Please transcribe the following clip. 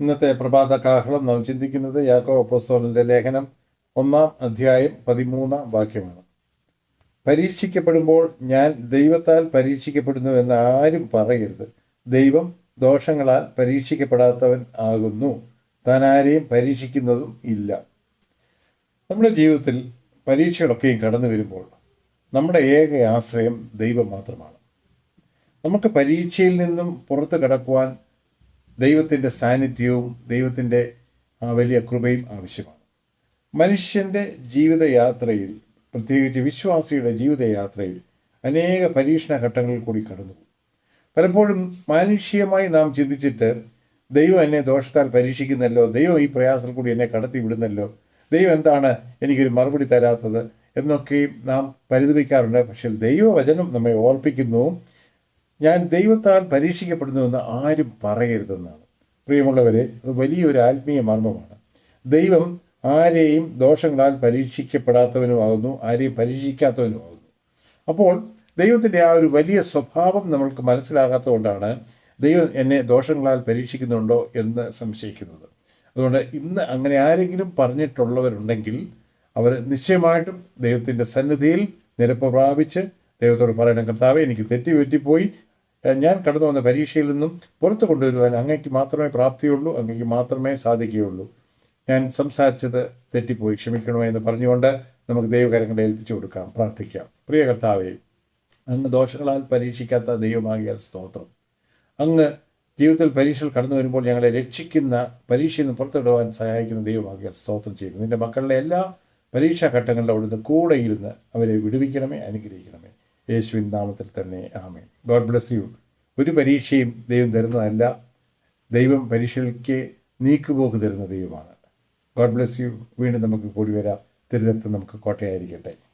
ഇന്നത്തെ പ്രഭാത കാഹളം നാം ചിന്തിക്കുന്നത് യാക്കോ അപ്പോസ്തലന്റെ ലേഖനം ഒന്നാം അധ്യായം പതിമൂന്നാം വാക്യമാണ്. പരീക്ഷിക്കപ്പെടുമ്പോൾ ഞാൻ ദൈവത്താൽ പരീക്ഷിക്കപ്പെടുന്നു എന്ന് ആരും പറയരുത്. ദൈവം ദോഷങ്ങളാൽ പരീക്ഷിക്കപ്പെടാത്തവൻ ആകുന്നു. താൻ ആരെയും പരീക്ഷിക്കുന്നതും ഇല്ല. നമ്മുടെ ജീവിതത്തിൽ പരീക്ഷകളൊക്കെയും കടന്നു വരുമ്പോൾ നമ്മുടെ ഏക ആശ്രയം ദൈവം മാത്രമാണ്. നമുക്ക് പരീക്ഷയിൽ നിന്നും പുറത്തു കടക്കുവാൻ ദൈവത്തിന്റെ സാന്നിധ്യവും ദൈവത്തിന്റെ വലിയ കൃപയും ആവശ്യമാണ്. മനുഷ്യന്റെ ജീവിതയാത്രയിൽ പ്രത്യേകിച്ച് വിശ്വാസിയുടെ ജീവിതയാത്രയിൽ അനേക പരീക്ഷണ ഘട്ടങ്ങളിൽ കൂടി കടന്നു പലപ്പോഴും മാനുഷികമായി നാം ചിന്തിച്ചിട്ട് ദൈവം എന്നെ ദോഷത്താൽ പരീക്ഷിക്കുന്നല്ലോ ദൈവം ഈ പ്രയാസത്തിൽ കൂടി എന്നെ കടത്തി വിടുന്നല്ലോ ദൈവം എന്താണ് എനിക്കൊരു മറുപടി തരാത്തത് എന്നൊക്കെയും നാം പരിതപിക്കാറുണ്ട്. പക്ഷേ ദൈവവചനം നമ്മെ ഓർപ്പിക്കുന്നു ഞാൻ ദൈവത്താൽ പരീക്ഷിക്കപ്പെടുന്നുവെന്ന് ആരും പറയരുതെന്നാണ്. പ്രിയമുള്ളവരെ അത് വലിയൊരു ആത്മീയ മർമ്മമാണ്. ദൈവം ആരെയും ദോഷങ്ങളാൽ പരീക്ഷിക്കപ്പെടാത്തവനുമാകുന്നു ആരെയും പരീക്ഷിക്കാത്തവനുമാകുന്നു. അപ്പോൾ ദൈവത്തിന്റെ ആ ഒരു വലിയ സ്വഭാവം നമ്മൾക്ക് മനസ്സിലാകാത്തതുകൊണ്ടാണ് ദൈവം എന്നെ ദോഷങ്ങളാൽ പരീക്ഷിക്കുന്നുണ്ടോ എന്ന് സംശയിക്കുന്നത്. അതുകൊണ്ട് ഇന്ന് അങ്ങനെ ആരെങ്കിലും പറഞ്ഞിട്ടുള്ളവരുണ്ടെങ്കിൽ അവർ നിശ്ചയമായിട്ടും ദൈവത്തിന്റെ സന്നിധിയിൽ നിരപ്പ് പ്രാപിച്ച് ദൈവത്തോട് പറയണം കർത്താവെ എനിക്ക് തെറ്റി പറ്റിപ്പോയി ഞാൻ കടന്നു വന്ന പരീക്ഷയിൽ നിന്നും പുറത്തു കൊണ്ടുവരുവാൻ അങ്ങയ്ക്ക് മാത്രമേ പ്രാപ്തിയുള്ളൂ അങ്ങയ്ക്ക് മാത്രമേ സാധിക്കുകയുള്ളൂ. ഞാൻ സംസാരിച്ചത് തെറ്റിപ്പോയി ക്ഷമിക്കണോ എന്ന് പറഞ്ഞുകൊണ്ട് നമുക്ക് ദൈവകരങ്ങളെ ഏൽപ്പിച്ചു കൊടുക്കാം പ്രാർത്ഥിക്കാം. പ്രിയ കർത്താവേ അങ്ങ് ദോഷങ്ങളാൽ പരീക്ഷിക്കാത്ത ദൈവമാകിയാൽ സ്തോത്രം. അങ്ങ് ജീവിതത്തിൽ പരീക്ഷകൾ കടന്നു വരുമ്പോൾ ഞങ്ങളെ രക്ഷിക്കുന്ന പരീക്ഷയിൽ നിന്ന് പുറത്തിടുവാൻ സഹായിക്കുന്ന ദൈവമാകിയാൽ സ്തോത്രം ചെയ്യുന്നു. നിന്റെ മക്കളുടെ എല്ലാ പരീക്ഷാ ഘട്ടങ്ങളിലും അവിടുന്ന് കൂടെ ഇരുന്ന് അവരെ വിടുവിക്കണമേ അനുഗ്രഹിക്കണമേ. യേശുവിൻ നാമത്തിൽ തന്നെ. ആമേ ഗോഡ് ബ്ലെസ് യു ഒരു പരീക്ഷയും ദൈവം തരുന്നതല്ല. ദൈവം പരീക്ഷയ്ക്ക് നീക്കുപോക്ക് തരുന്ന ദൈവമാണ്. ഗോഡ് ബ്ലെസ് യു വീണ്ടും നമുക്ക് കൂടി വരാം. തിരുരത്ത് നമുക്ക് കോട്ടയായിരിക്കട്ടെ.